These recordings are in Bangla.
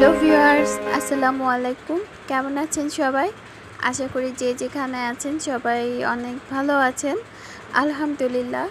হ্যালো ভিউয়ার্স, আসসালামু আলাইকুম। কেমন আছেন সবাই? আশা করি যে যেখানে আছেন সবাই অনেক ভালো আছেন। আলহামদুলিল্লাহ,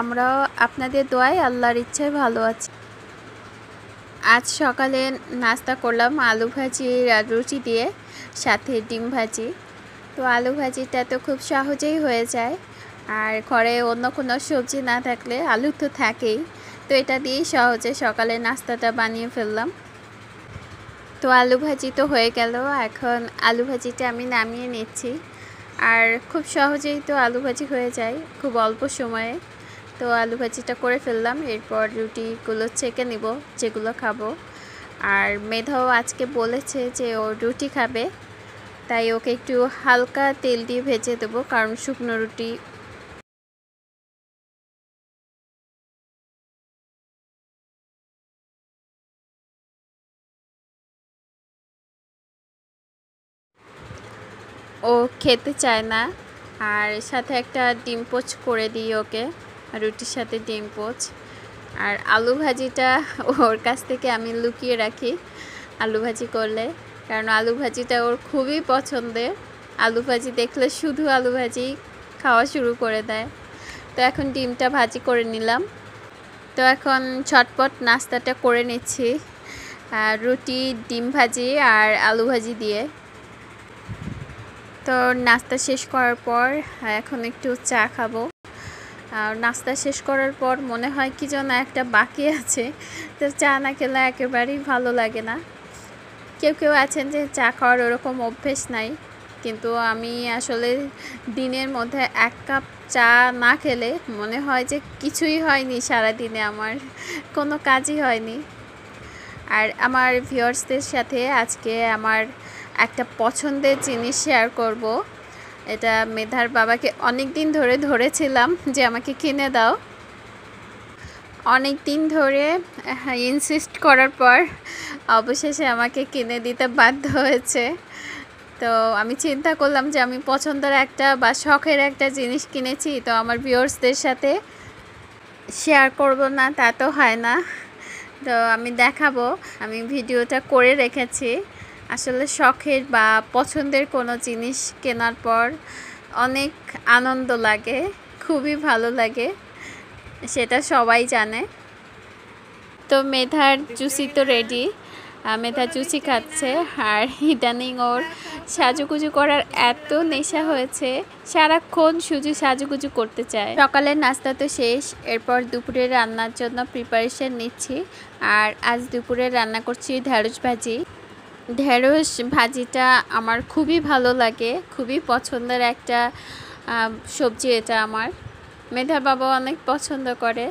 আমরাও আপনাদের দোয়ায় আল্লাহর ইচ্ছায় ভালো আছি। আজ সকালে নাস্তা করলাম আলু ভাজি আর রুটি দিয়ে, সাথে ডিম ভাজি। তো আলু ভাজিটা তো খুব সহজেই হয়ে যায়। আর ঘরে অন্য কোনো সবজি না থাকলে আলু তো থাকেই। তো এটা দিয়েই সহজে সকালে নাস্তাটা বানিয়ে ফেললাম। তো আলু ভাজি তো হয়ে গেল, এখন আলু ভাজিটা আমি নামিয়ে নিচ্ছি। আর খুব সহজেই তো আলু ভাজি হয়ে যায়, খুব অল্প সময়ে। তো আলু ভাজিটা করে ফেললাম, এরপর রুটিগুলো ছেঁকে নিব, যেগুলো খাব। আর মেধাও আজকে বলেছে যে ও রুটি খাবে, তাই ওকে একটু হালকা তেল দিয়ে ভেজে দেবো, কারণ শুকনো রুটি ও খেতে চায় না। আর সাথে একটা ডিম পোচ করে দিই ওকে, রুটির সাথে ডিম পোচ। আর আলু ভাজিটা ওর কাছ থেকে আমি লুকিয়ে রাখি আলু ভাজি করলে। কারণ আলু ভাজিটা ওর খুবই পছন্দের। আলু ভাজি দেখলে শুধু আলু ভাজি খাওয়া শুরু করে দেয়। তো এখন ডিমটা ভাজি করে নিলাম। তো এখন ছটপট নাস্তাটা করে নিচ্ছি। রুটি, ডিম ভাজি আর আলু ভাজি দিয়ে। তো নাস্তা শেষ করার পর, এখন একটু চা খাব। আর নাস্তা শেষ করার পর মনে হয় কি যেন একটা বাকি আছে। তো চা না খেলে একেবারেই ভালো লাগে না। কেউ কেউ আছেন যে চা খাওয়ার ওরকম অভ্যেস নাই। কিন্তু আমি আসলে দিনের মধ্যে এক কাপ চা না খেলে মনে হয় যে কিছুই হয়নি সারা দিনে আমার, কোনো কাজই হয়নি। আর আমার ভিউয়ার্সদের সাথে আজকে আমার একটা পছন্দের জিনিস শেয়ার করব। এটা মেধার বাবাকে অনেক দিন ধরে ধরেছিলাম যে আমাকে কিনে দাও। অনেক দিন ধরে ইনসিস্ট করার পর অবশেষে আমাকে কিনে দিতে বাধ্য হয়েছে। তো আমি চিন্তা করলাম যে আমি পছন্দের একটা বা শখের একটা জিনিস কিনেছি, তো আমার ভিউয়ার্সদের সাথে শেয়ার করব না, তা তো হয় না। তো আমি দেখাবো। আমি ভিডিওটা করে রেখেছি। আসলে শখের বা পছন্দের কোনো জিনিস কেনার পর অনেক আনন্দ লাগে, খুবই ভালো লাগে, সেটা সবাই জানে। তো মেধার জুসি তো রেডি মেধা জুসি খাচ্ছে, আর ইদানিং ওর সাজুগুজু করার এত নেশা হয়েছে, সারাক্ষণ শুধু সাজুগুজু করতে চায়। সকালের নাস্তা তো শেষ, এরপর দুপুরে রান্নার জন্য প্রিপারেশন নিচ্ছি, আর আজ দুপুরে রান্না করছি ঢ্যাঁড়স ভাজি। ঢেঁড়স ভাজিটা আমার খুবই ভালো লাগে, খুবই পছন্দের একটা সবজি এটা আমার। মেধা বাবা অনেক পছন্দ করে।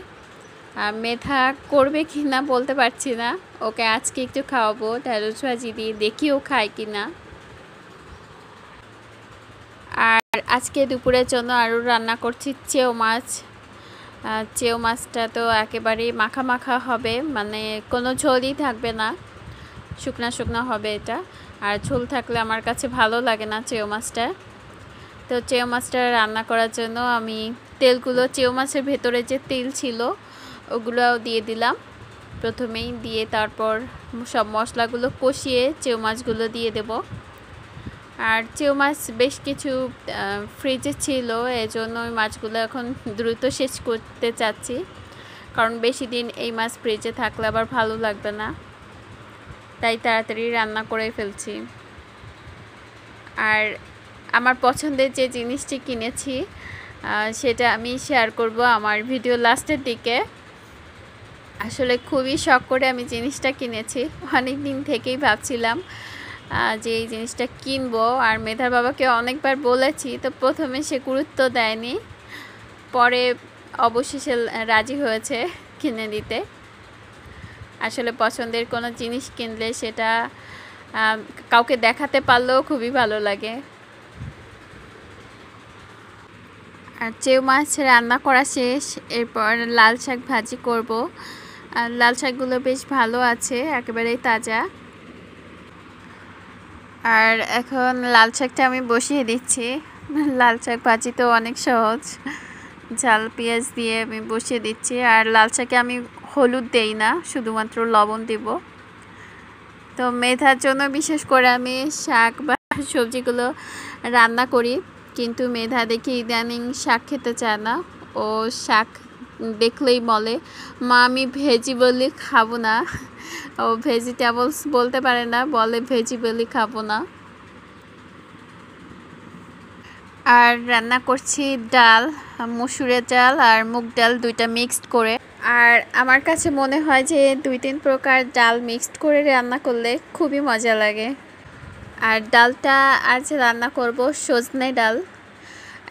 মেধা করবে কি না বলতে পারছি না। ওকে আজকে একটু খাওয়াবো, ঢেঁড়স ভাজি দিয়ে দেখি ও খায় কি না আর আজকে দুপুরের জন্য আরও রান্না করছি চেও মাছ। চেও মাছটা তো একেবারেই মাখা মাখা হবে মানে কোনো ঝোলই থাকবে না। শুকনা শুকনা হবে এটা। আর ঝোল থাকলে আমার কাছে ভালো লাগে না চেও মাছটা। তো চেও মাছটা রান্না করার জন্য আমি তেলগুলো, চেও মাছের ভেতরে যে তেল ছিল, ওগুলোও দিয়ে দিলাম। প্রথমেই দিয়ে তারপর সব মশলাগুলো কষিয়ে চেও মাছগুলো দিয়ে দেব। আর চেও মাছ বেশ কিছু ফ্রিজে ছিল, এজন্য ওই মাছগুলো এখন দ্রুত শেষ করতে চাচ্ছি। কারণ বেশি দিন এই মাছ ফ্রিজে থাকলে আবার ভালো লাগবে না। তাই তাড়াতাড়ি রান্না করে ফেলছি। আর আমার পছন্দের যে জিনিসটি কিনেছি সেটা আমি শেয়ার করব আমার ভিডিও লাস্টের দিকে। আসলে খুবই শখ করে আমি জিনিসটা কিনেছি। অনেক দিন থেকেই ভাবছিলাম যে এই জিনিসটা কিনবো। আর মেধার বাবাকে অনেকবার বলেছি, তো প্রথমে সে গুরুত্ব দেয়নি। পরে অবশেষে রাজি হয়েছে কিনে দিতে। আসলে পছন্দের কোনো জিনিস কিনলে সেটা কাউকে দেখাতে পারলেও খুবই ভালো লাগে। আর চেউ মাছ রান্না করা শেষ, এরপর লাল শাক ভাজি করব। আর লাল শাকগুলো বেশ ভালো আছে, একেবারেই তাজা। আর এখন লাল শাকটা আমি বসিয়ে দিচ্ছি। লাল শাক ভাজি তো অনেক সহজ। ঝাল, পেঁয়াজ দিয়ে আমি বসিয়ে দিচ্ছি। আর লাল শাকে আমি হলুদ দেই না, শুধুমাত্র লবণ দিব। তো মেধার জন্য বিশেষ করে আমি শাক বা সবজিগুলো রান্না করি, কিন্তু মেধা দেখি ইদানিং শাক খেতে চায় না। ও শাক দেখলেই বলে, মা, আমি ভেজিবলি খাব না। ও ভেজিটেবলস বলতে পারে না, বলে ভেজিবলি খাব না। আর রান্না করছি ডাল, মুসুরের ডাল আর মুগ ডাল দুইটা মিক্সড করে। আর আমার কাছে মনে হয় যে দুই তিন প্রকার ডাল মিক্সড করে রান্না করলে খুবই মজা লাগে। আর ডালটা আজ রান্না করব সজনে ডাল।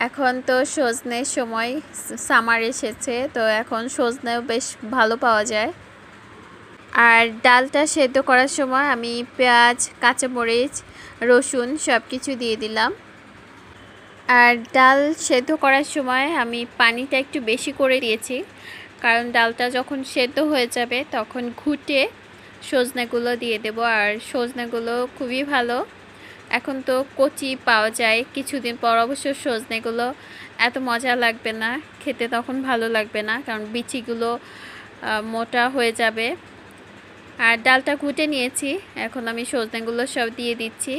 এখন তো সজনের সময় সামার এসেছে, তো এখন সজনেও বেশ ভালো পাওয়া যায়। আর ডালটা সেদ্ধ করার সময় আমি পেঁয়াজ, কাঁচামরিচ, রসুন সব কিছু দিয়ে দিলাম। আর ডাল সেদ্ধ করার সময় আমি পানিটা একটু বেশি করে দিয়েছি। কারণ ডালটা যখন সেদ্ধ হয়ে যাবে, তখন ঘুটে সজনেগুলো দিয়ে দেব। আর সজনেগুলো খুবই ভালো। এখন তো কচি পাওয়া যায়। কিছুদিন পর অবশ্য সজনেগুলো এত মজা লাগবে না, খেতে তখন ভালো লাগবে না, কারণ বিচিগুলো মোটা হয়ে যাবে। আর ডালটা ঘুটে নিয়েছি। এখন আমি সজনেগুলো সব দিয়ে দিচ্ছি।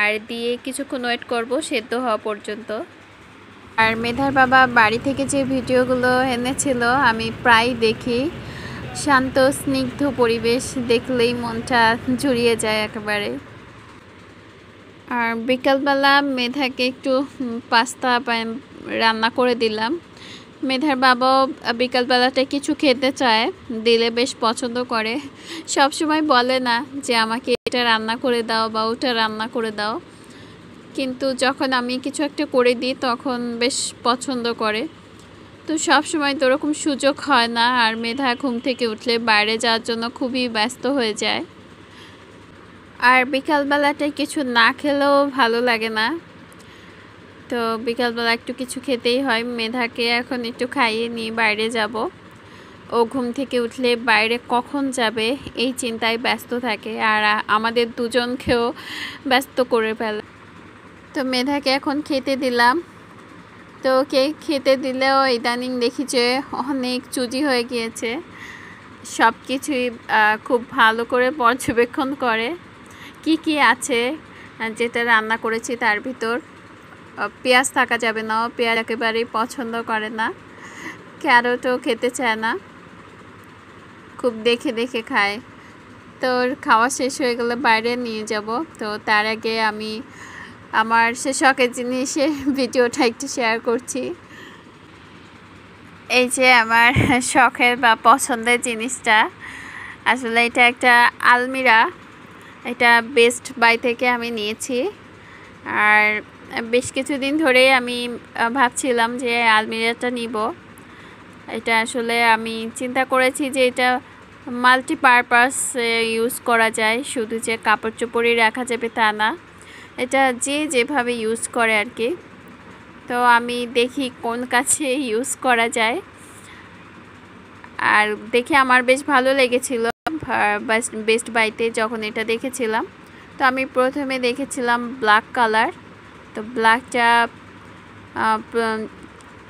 আর দিয়ে কিছুক্ষণ ওয়েট করব সেদ্ধ হওয়া পর্যন্ত। আর মেধার বাবা বাড়ি থেকে যে ভিডিওগুলো এনেছিল, আমি প্রায় দেখি। শান্ত, স্নিগ্ধ পরিবেশ দেখলেই মনটা জুড়িয়ে যায় একেবারে। আর বিকালবেলা মেধাকে একটু পাস্তা রান্না করে দিলাম। মেধার বাবাও বিকালবেলাটা কিছু খেতে চায়, দিলে বেশ পছন্দ করে। সবসময় বলে না যে, আমাকে এটা রান্না করে দাও বা ওটা রান্না করে দাও। কিন্তু যখন আমি কিছু একটা করে দিই, তখন বেশ পছন্দ করে। তো সব সময় তো ওরকম সুযোগ হয় না, আর মেধা ঘুম থেকে উঠলে বাইরে যাওয়ার জন্য খুবই ব্যস্ত হয়ে যায়। আর বিকালবেলাটায় কিছু না খেলেও ভালো লাগে না। তো বিকালবেলা একটু কিছু খেতেই হয়, মেধাকে এখন একটু খাইয়ে নিয়ে বাইরে যাব। ও ঘুম থেকে উঠলে বাইরে কখন যাবে, এই চিন্তায় ব্যস্ত থাকে, আর আমাদের দুজনকেও ব্যস্ত করে ফেলে। তো মেধাকে এখন খেতে দিলাম। তো ওকে খেতে দিলেও ইদানিং দেখি যে অনেক চুজি হয়ে গিয়েছে। সব কিছুই খুব ভালো করে পর্যবেক্ষণ করে। কি কি আছে যেটা রান্না করেছি তার ভিতর। পেঁয়াজ থাকা যাবে না পেঁয়াজ একেবারেই পছন্দ করে না। ক্যারটও খেতে চায় না। খুব দেখে দেখে খায়। তোর খাওয়া শেষ হয়ে গেলে বাইরে নিয়ে যাব। তো তার আগে আমি আমার সে শখের জিনিসের ভিডিওটা একটু শেয়ার করছি। এই যে আমার শখের বা পছন্দের জিনিসটা, আসলে এটা একটা আলমিরা। এটা বেস্ট বাই থেকে আমি নিয়েছি। আর বেশ কিছুদিন ধরেই আমি ভাবছিলাম যে আলমিরাটা নিব। এটা আসলে আমি চিন্তা করেছি যে এটা মাল্টিপারপাস ইউজ করা যায়। শুধু যে কাপড় চোপড়ই রাখা যাবে তা না। এটা যে যেভাবে ইউজ করে আর কি তো আমি দেখি কোন কাছে ইউজ করা যায়। আর দেখে আমার বেশ ভালো লেগেছিল বেস্ট বাইতে যখন এটা দেখেছিলাম। তো আমি প্রথমে দেখেছিলাম ব্ল্যাক কালার তো ব্ল্যাকটা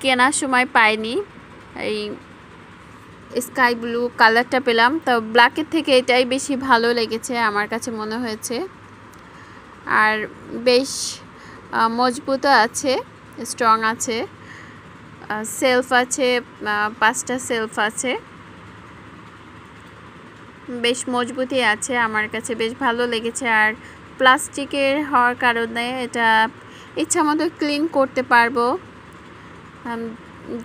কেনার সময় পাইনি। এই স্কাই ব্লু কালারটা পেলাম। তো ব্ল্যাকের থেকে এটাই বেশি ভালো লেগেছে, আমার কাছে মনে হয়েছে। আর বেশ মজবুতও আছে স্ট্রং আছে সেলফ আছে পাঁচটা সেলফ আছে। বেশ মজবুতই আছে আমার কাছে, বেশ ভালো লেগেছে। আর প্লাস্টিকের হওয়ার কারণে এটা ইচ্ছা মতো ক্লিন করতে পারব।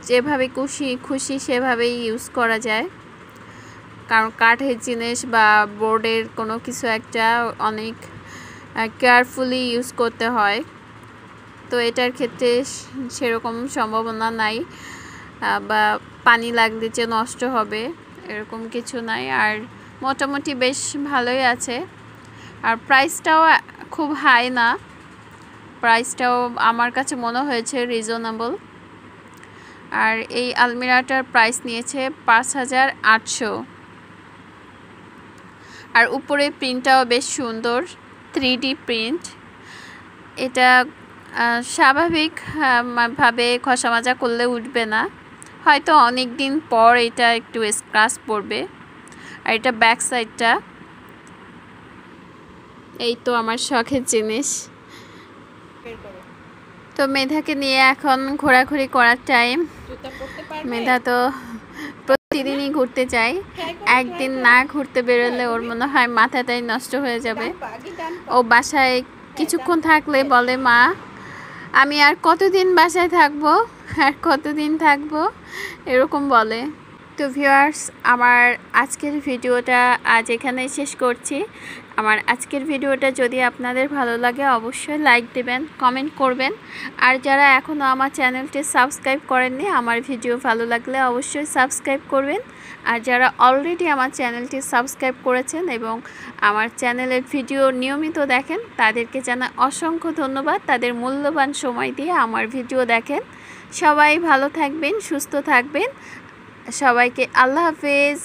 যেভাবে খুশি খুশি সেভাবেই ইউজ করা যায়। কারণ কাঠের জিনিস বা বোর্ডের কোনো কিছু একটা অনেক কেয়ারফুলি ইউজ করতে হয়। তো এটার ক্ষেত্রে সেরকম সম্ভাবনা নাই। বা পানি লাগলে যে নষ্ট হবে, এরকম কিছু নাই। আর মোটামুটি বেশ ভালোই আছে। আর প্রাইসটাও খুব হাই না। প্রাইসটাও আমার কাছে মনে হয়েছে রিজনেবল আর এই আলমিরাটার প্রাইস নিয়েছে পাঁচ হাজার আটশো। আর উপরে প্রিন্টটাও বেশ সুন্দর। Three D print. এটা স্বাভাবিক ভাবে খসা মাজা করলে উঠবে না। হয়তো অনেক দিন পর এটা একটু স্ক্রাচ পড়বে। আর এটা ব্যাক সাইডটা এই তো আমার শখের জিনিস। তো মেধাকে নিয়ে এখন ঘোরাঘুরি করার টাইম মেধা তো প্রতিদিনই ঘুরতে চাই। একদিন না ঘুরতে বেরোলে ওর মনে হয় মাথাটাই নষ্ট হয়ে যাবে। ও বাসায় কিছুক্ষণ থাকলে বলে, মা, আমি আর কতদিন বাসায় থাকব? আর কতদিন থাকব? এরকম বলে। তো ভিউয়ার্স আমার আজকের ভিডিওটা আজ এখানে শেষ করছি। আমার আজকের ভিডিওটা যদি আপনাদের ভালো লাগে, অবশ্যই লাইক দেবেন কমেন্ট করবেন। আর যারা এখনও আমার চ্যানেলটি সাবস্ক্রাইব করেননি, আমার ভিডিও ভালো লাগলে অবশ্যই সাবস্ক্রাইব করবেন। আর যারা অলরেডি আমার চ্যানেলটি সাবস্ক্রাইব করেছেন এবং আমার চ্যানেলের ভিডিও নিয়মিত দেখেন, তাদেরকে জানা অসংখ্য ধন্যবাদ। তাদের মূল্যবান সময় দিয়ে আমার ভিডিও দেখেন। সবাই ভালো থাকবেন, সুস্থ থাকবেন। সবাইকে আল্লাহ হাফেজ।